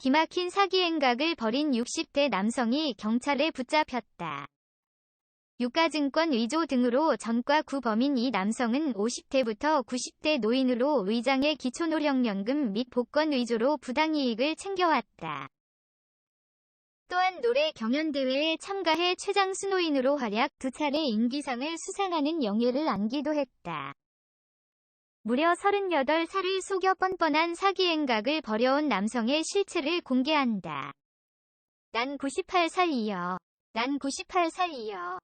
기막힌 사기 행각을 벌인 60대 남성이 경찰에 붙잡혔다. 유가증권 위조 등으로 전과 구범인 이 남성은 50대부터 90대 노인으로 의장의 기초노령연금 및 복권 위조로 부당이익을 챙겨왔다. 또한 노래 경연대회에 참가해 최장 수 노인으로 활약 두 차례 인기상을 수상하는 영예를 안기도 했다. 무려 38살을 속여 뻔뻔한 사기 행각을 벌여온 남성의 실체를 공개한다. 난 98살이여. 난 98살이여.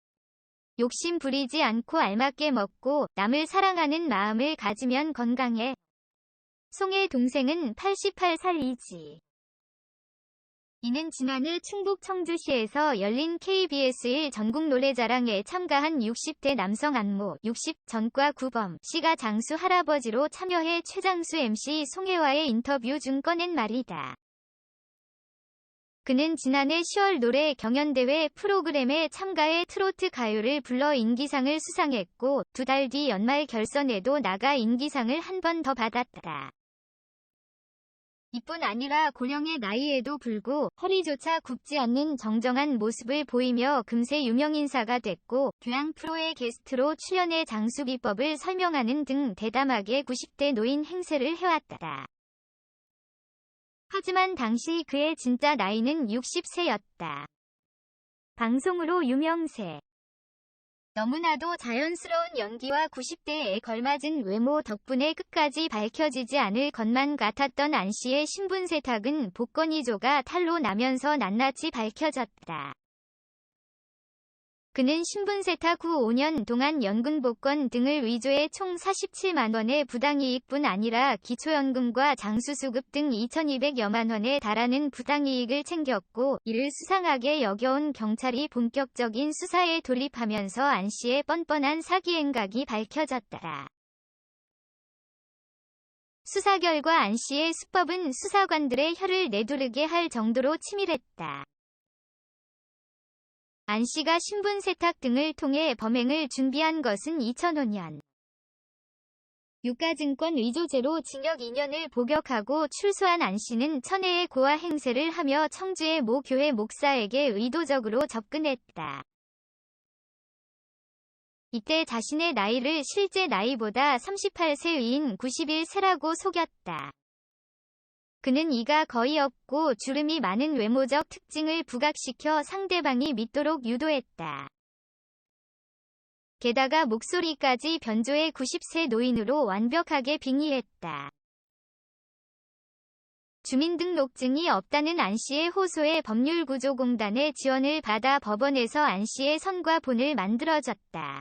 욕심 부리지 않고 알맞게 먹고 남을 사랑하는 마음을 가지면 건강해. 송의 동생은 88살이지. 이는 지난해 충북 청주시에서 열린 KBS1 전국 노래자랑에 참가한 60대 남성 안모 60 전과 구범 씨가 장수 할아버지로 참여해 최장수 MC 송혜와의 인터뷰 중 꺼낸 말이다. 그는 지난해 10월 노래 경연대회 프로그램에 참가해 트로트 가요를 불러 인기상을 수상했고 두 달 뒤 연말 결선에도 나가 인기상을 한 번 더 받았다. 이뿐 아니라 고령의 나이에도 불구 허리조차 굽지 않는 정정한 모습을 보이며 금세 유명인사가 됐고 교양 프로의 게스트로 출연해 장수 비법을 설명하는 등 대담하게 90대 노인 행세를 해왔다. 하지만 당시 그의 진짜 나이는 60세였다. 방송으로 유명세. 너무나도 자연스러운 연기와 90대에 걸맞은 외모 덕분에 끝까지 밝혀지지 않을 것만 같았던 안 씨의 신분 세탁은 복권 위조가 탈로 나면서 낱낱이 밝혀졌다. 그는 신분 세탁 후 5년 동안 연금 복권 등을 위조해 총 47만 원의 부당이익뿐 아니라 기초연금과 장수수급 등 2200여만 원에 달하는 부당이익을 챙겼고 이를 수상하게 여겨온 경찰이 본격적인 수사에 돌입하면서 안 씨의 뻔뻔한 사기 행각이 밝혀졌다. 수사 결과 안 씨의 수법은 수사관들의 혀를 내두르게 할 정도로 치밀했다. 안 씨가 신분 세탁 등을 통해 범행을 준비한 것은 2005년. 유가증권 위조죄로 징역 2년을 복역하고 출소한 안 씨는 천혜의 고아 행세를 하며 청주의 모 교회 목사에게 의도적으로 접근했다. 이때 자신의 나이를 실제 나이보다 38세 위인 91세라고 속였다. 그는 이가 거의 없고 주름이 많은 외모적 특징을 부각시켜 상대방이 믿도록 유도했다. 게다가 목소리까지 변조해 90세 노인으로 완벽하게 빙의했다. 주민등록증이 없다는 안 씨의 호소에 법률구조공단의 지원을 받아 법원에서 안 씨의 선과 본을 만들어졌다.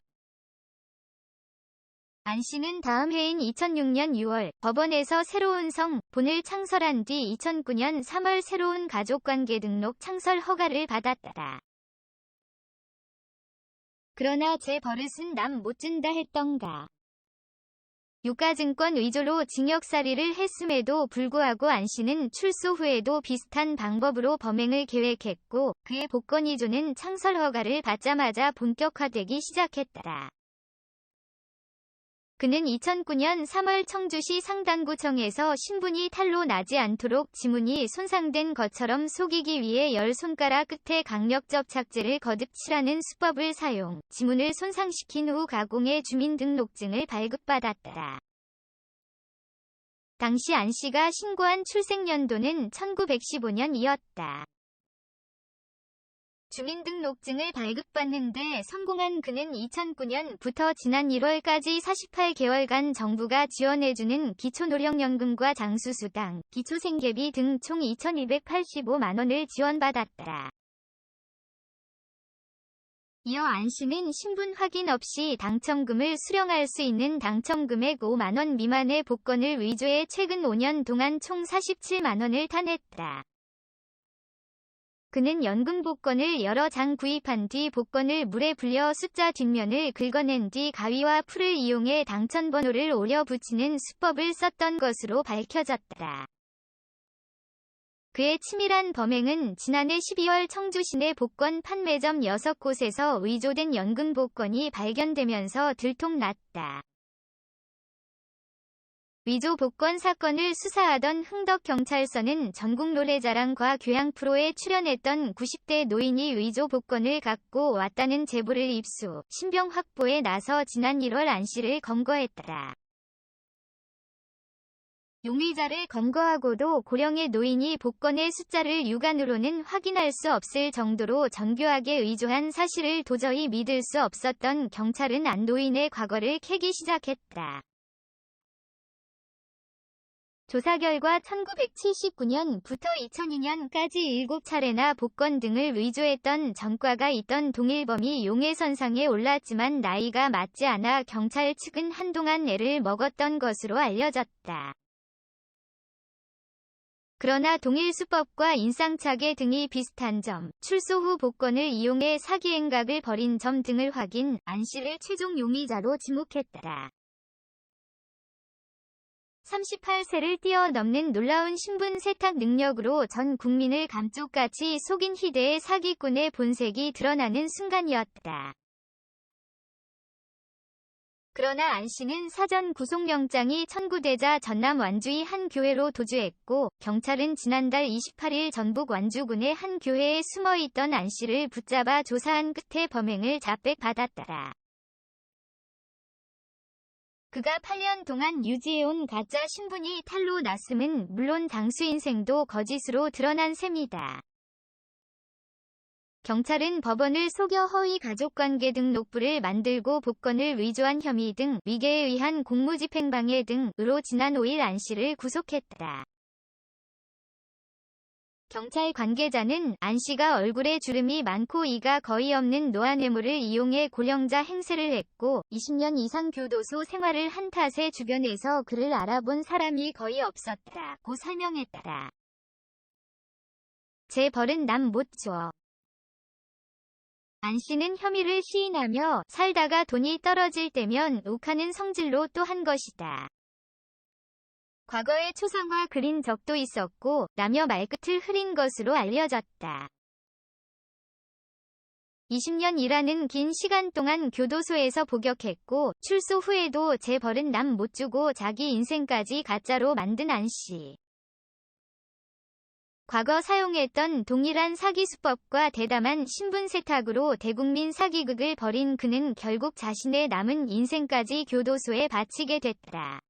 안 씨는 다음 해인 2006년 6월 법원에서 새로운 성, 본을 창설한 뒤 2009년 3월 새로운 가족관계 등록 창설 허가를 받았다. 그러나 제 버릇은 남 못 준다 했던가. 유가증권 위조로 징역살이를 했음에도 불구하고 안 씨는 출소 후에도 비슷한 방법으로 범행을 계획했고 그의 복권 위조는 창설 허가를 받자마자 본격화되기 시작했다. 그는 2009년 3월 청주시 상당구청에서 신분이 탈로 나지 않도록 지문이 손상된 것처럼 속이기 위해 열 손가락 끝에 강력 접착제를 거듭 칠하는 수법을 사용, 지문을 손상시킨 후 가공해 주민등록증을 발급받았다. 당시 안 씨가 신고한 출생연도는 1915년이었다. 주민등록증을 발급받는 데 성공한 그는 2009년부터 지난 1월까지 48개월간 정부가 지원해주는 기초노령연금과 장수수당, 기초생계비 등 총 2,285만원을 지원받았다. 이어 안 씨는 신분 확인 없이 당첨금을 수령할 수 있는 당첨금액 5만원 미만의 복권을 위조해 최근 5년 동안 총 47만원을 탄했다. 그는 연금 복권을 여러 장 구입한 뒤 복권을 물에 불려 숫자 뒷면을 긁어낸 뒤 가위와 풀을 이용해 당첨 번호를 오려 붙이는 수법을 썼던 것으로 밝혀졌다. 그의 치밀한 범행은 지난해 12월 청주 시내 복권 판매점 6곳에서 위조된 연금 복권이 발견되면서 들통났다. 위조 복권 사건을 수사하던 흥덕경찰서는 전국 노래자랑과 교양 프로에 출연했던 90대 노인이 위조 복권을 갖고 왔다는 제보를 입수, 신병 확보에 나서 지난 1월 안 씨를 검거했다. 용의자를 검거하고도 고령의 노인이 복권의 숫자를 육안으로는 확인할 수 없을 정도로 정교하게 의조한 사실을 도저히 믿을 수 없었던 경찰은 안 노인의 과거를 캐기 시작했다. 조사 결과 1979년부터 2002년까지 7차례나 복권 등을 위조했던 전과가 있던 동일범이 용해선상에 올랐지만 나이가 맞지 않아 경찰 측은 한동안 애를 먹었던 것으로 알려졌다. 그러나 동일 수법과 인상착의 등이 비슷한 점, 출소 후 복권을 이용해 사기 행각을 벌인 점 등을 확인, 안 씨를 최종 용의자로 지목했다. 38세를 뛰어넘는 놀라운 신분 세탁 능력으로 전 국민을 감쪽같이 속인 희대의 사기꾼의 본색이 드러나는 순간이었다. 그러나 안 씨는 사전 구속영장이 청구되자 전남 완주의 한 교회로 도주했고 경찰은 지난달 28일 전북 완주군의 한 교회에 숨어있던 안 씨를 붙잡아 조사한 끝에 범행을 자백받았다. 그가 8년 동안 유지해온 가짜 신분이 탈로 났음은 물론 당수 인생도 거짓으로 드러난 셈이다. 경찰은 법원을 속여 허위 가족관계 등록부를 만들고 복권을 위조한 혐의 등 위계에 의한 공무집행방해 등으로 지난 5일 안 씨를 구속했다. 경찰 관계자는 안 씨가 얼굴에 주름이 많고 이가 거의 없는 노안외모를 이용해 고령자 행세를 했고 20년 이상 교도소 생활을 한 탓에 주변에서 그를 알아본 사람이 거의 없었다고 설명했다. 제 벌은 남 못 줘. 안 씨는 혐의를 시인하며 살다가 돈이 떨어질 때면 욱하는 성질로 또 한 것이다. 과거에 초상화 그린 적도 있었고 라며 말끝을 흐린 것으로 알려졌다. 20년 일하는 긴 시간 동안 교도소에서 복역했고 출소 후에도 제 벌은 남 못 주고 자기 인생까지 가짜로 만든 안 씨. 과거 사용했던 동일한 사기 수법과 대담한 신분 세탁으로 대국민 사기극을 벌인 그는 결국 자신의 남은 인생까지 교도소에 바치게 됐다.